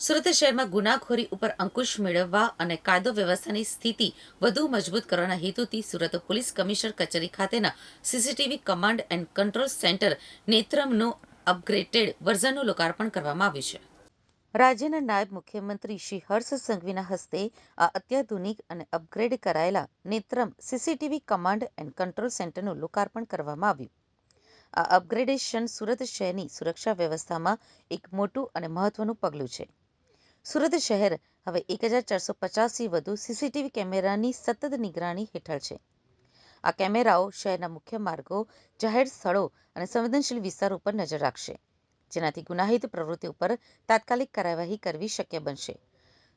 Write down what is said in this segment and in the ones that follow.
સુરત શહેરમાં ગુનાખોરી ઉપર અંકુશ મેળવવા અને કાયદો વ્યવસ્થાની સ્થિતિ વધુ મજબૂત કરવાના હેતુથી સુરત પોલીસ કમિશનર કચેરી ખાતેના CCTV command and control centre નેત્રમનું upgraded વર્ઝનનું લોકાર્પણ કરવામાં આવ્યું છે. રાજ્યના નાયબ મુખ્યમંત્રી શ્રી હર્ષ સંઘવીના હસ્તે આ અત્યાધુનિક અને અપગ્રેડ કરાયેલા Netram CCTV command and control સેન્ટરનું લોકાર્પણ કરવામાં આવ્યું. આ અપગ્રેડેશન સુરત શહેરની સુરક્ષા વ્યવસ્થામાં એક મોટું અને મહત્વનું પગલું છે. સુરત શહેર હવે એક હજાર ચારસો પચાસથી વધુ સીસીટીવી કેમેરાની સતત નિગરાણી હેઠળ છે. આ કેમેરાઓ શહેરના મુખ્ય માર્ગો, જાહેર સ્થળો અને સંવેદનશીલ વિસ્તારો ઉપર નજર રાખશે, જેનાથી ગુનાહિત પ્રવૃત્તિ ઉપર તાત્કાલિક કાર્યવાહી કરવી શક્ય બનશે.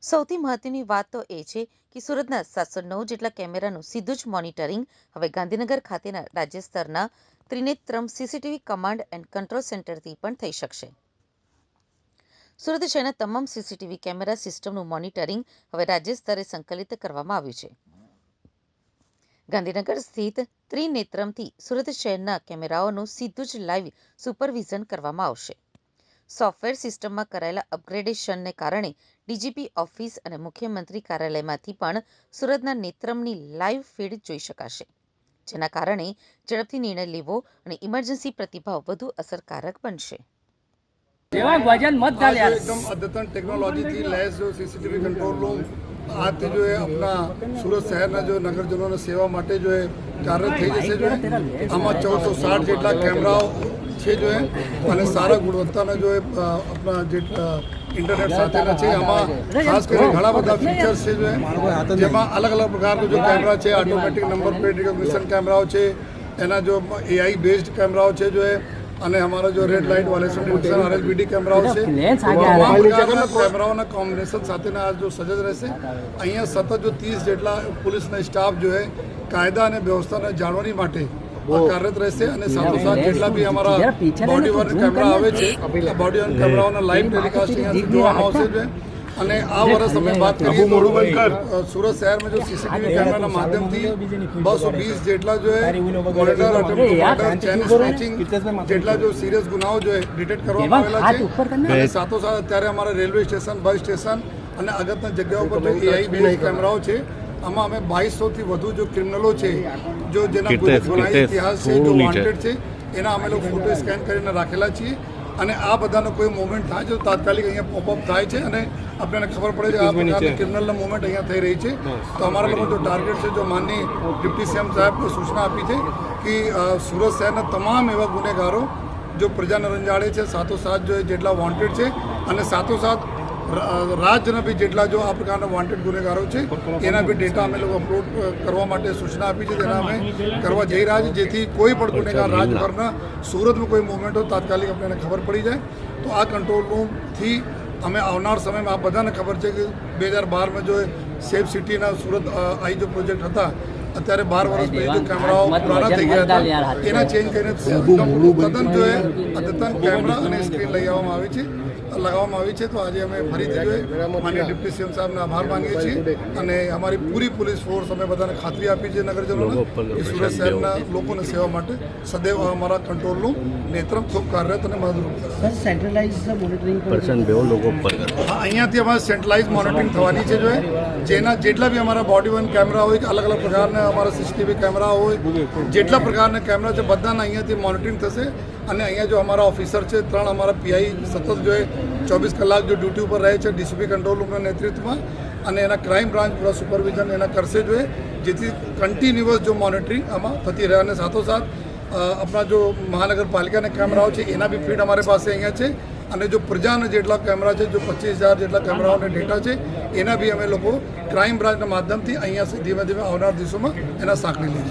સૌથી મહત્વની વાત તો એ છે કે સુરતના સાતસો નવ જેટલા કેમેરાનું સીધું જ મોનિટરિંગ હવે ગાંધીનગર ખાતેના રાજ્ય સ્તરના Trinetram CCTV command and control સેન્ટરથી પણ થઈ શકશે. સુરત શહેરના તમામ સીસીટીવી કેમેરા સિસ્ટમનું મોનિટરિંગ હવે રાજ્ય સ્તરે સંકલિત કરવામાં આવ્યું છે. ગાંધીનગર સ્થિત ત્રિનેત્રમથી સુરત શહેરના કેમેરાઓનું સીધું જ લાઈવ સુપરવિઝન કરવામાં આવશે. સોફ્ટવેર સિસ્ટમમાં કરાયેલા અપગ્રેડેશનને કારણે ડીજીપી ઓફિસ અને મુખ્યમંત્રી કાર્યાલયમાંથી પણ સુરતના નેત્રમની લાઈવ ફીડ જોઈ શકાશે, જેના કારણે ઝડપથી નિર્ણય લેવો અને ઇમરજન્સી પ્રતિભાવ વધુ અસરકારક બનશે. જેવા વજન મત ડાલે એકદम અદ્યતન ટેકનોલોજીથી લેસ જો સીસીટીવી કંટ્રોલ રૂમ આજથી જો એ આપણા સુરત શહેરના જો નગરજનોના સેવા માટે જો એ કાર્યરત થઈ જશે જો આમાં ચૌદસો સાઠ જેટલા કેમેરાઓ છે જો અને સારા ગુણવત્તાના જો આપણા જે ઇન્ટરનેટ સાથેના છે આમાં ખાસ કરીને ઘણા બધા ફીચર્સ છે જો જેમાં અલગ અલગ પ્રકારના જો કેમેરા છે ઓટોમેટિક નંબર પ્લેટ રિકોગ્નિશન કેમેરાઓ છે એના જો એઆઈ બેઝડ કેમેરાઓ છે જો અને અમારા જો red light violation detection R L V D કેમેરાઓ છે કેમેરાઓના કોમ્બિનેશન સાથેના આ જો સજજ રહેશે. અહીંયા સતત જો ત્રીસ જેટલા પોલીસના સ્ટાફ જો હે કાયદા અને વ્યવસ્થાને જાળવણી માટે કાર્યરત રહેશે અને સાથોસાથ જેટલા બી અમારા બોડી વર્ન કેમેરા આવે છે બોડી વર્ન કેમેરાઓના લાઈવ ટેલિકાસ્ટ અહીંયા જોવામાં આવશે જો અને આ વર્ષ અમે વાત કરીએ સુરત શહેરમાં જો સીસીટીવી કેમેરાના માધ્યમથી બસો વીસ જેટલા જો ચેન સ્નેચિંગ જેટલા જો સિરિયસ ગુનાઓ જો ડિટેક્ટ કરવામાં આવેલા છે. અને સાથોસાથ અત્યારે અમારા રેલવે સ્ટેશન બસ સ્ટેશન અને અગત્યની જગ્યાઓ પર જો એઆઈ બેઝ કેમેરાઓ છે આમાં અમે બાવીસોથી વધુ જો ક્રિમિનલો છે જો જેના ગુનાહિત ઇતિહાસ છે જો વોન્ટેડ છે એના અમે લોકો ફોટો સ્કેન કરીને રાખેલા છીએ. અને આ બધાનો કોઈ મુવમેન્ટ થાય છે તો તાત્કાલિક અહીંયા પોપઅપ થાય છે અને આપણને ખબર પડે છે આ પ્રકારની ક્રિમિનલનો મુવમેન્ટ અહીંયા થઈ રહી છે. તો અમારા લોકો જો ટાર્ગેટ છે જો માનની ડિપ્ટી સીએમ સાહેબને સૂચના આપી છે કે સુરત શહેરના તમામ એવા ગુનેગારો જો પ્રજાને રંજાડે છે સાથોસાથ જો જેટલા વોન્ટેડ છે અને સાથોસાથ ર- રાજ્યના બી જેટલા જો આ પ્રકારના વોન્ટેડ ગુનેગારો છે, એના બી ડેટા અમે લોકો અપલોડ કરવા માટે સૂચના આપી છે તેના અમે કરવા જઈ રહ્યા છીએ, જેથી કોઈ પણ ગુનેગાર રાજભરના સુરતમાં કોઈ મુવમેન્ટ હોય, તાત્કાલિક આપણને ખબર પડી જાય. તો આ કંટ્રોલ રૂમથી અમે આવનાર સમયમાં આ બધાને ખબર છે કે બે હજાર બારમાં જો સેફ સિટીના સુરત આઈ જો પ્રોજેક્ટ હતા અત્યારે બાર વર્ષ પહેલી કેમેરાઓ પુરાણા થઈ ગયા હતા. એના ચેન્જ કરીને તદ્દન જોઈએ અદ્યતન કેમેરા અને સ્ક્રીન લઈ આવવામાં આવી છે. લગાવવામાં આવી છે તો આજે અમે ફરીથી જોઈએ. માન્ય ડિપ્ટી સીએમ સાહેબને આભાર માંગીએ છીએ અને અમારી પૂરી પોલીસ ફોર્સ અમે બધાને ખાતરી આપી છે નગરજનોને. કે સુરત શહેરના લોકોને સેવા માટે સદૈવ અમારા કંટ્રોલનું નેતૃત્વ કાર્યરત અને મદદરૂપ કરે. અહીંયાથી અમારે સેન્ટ્રલાઇઝ મોનિટરિંગ થવાની છે જોઈએ. જેના જેટલા બી અમારા બોડી વન કેમેરા હોય અલગ અલગ પ્રકારના અમારા સીસીટીવી કેમેરા હોય જેટલા પ્રકારના કેમેરા છે બધાના અહીંયાથી મોનિટરિંગ થશે. અને અહીંયા જો અમારા ઓફિસર છે ત્રણ અમારા પીઆઈ સતત જો ચોવીસ કલાક જો ડ્યુટી ઉપર રહે છે ડીસીપી કંટ્રોલ રૂમના નેતૃત્વમાં. અને એના ક્રાઇમ બ્રાન્ચ પૂરા સુપરવિઝન એના કરશે જોઈએ જેથી કન્ટિન્યુઅસ જો મોનિટરિંગ આમાં થતી રહે. અને સાથોસાથ આપણા જો મહાનગરપાલિકાના કેમેરાઓ છે એના બી ફીડ અમારી પાસે અહીંયા છે. અને જો પ્રજાના જેટલા કેમેરા છે, જો પચીસ હજાર જેટલા કેમેરાઓને ડેટા છે, એના બી અમે લોકો ક્રાઇમ બ્રાન્ચના માધ્યમથી અહીંયા ધીમે ધીમે આવનાર દિવસોમાં એના સાંકળી લઈશું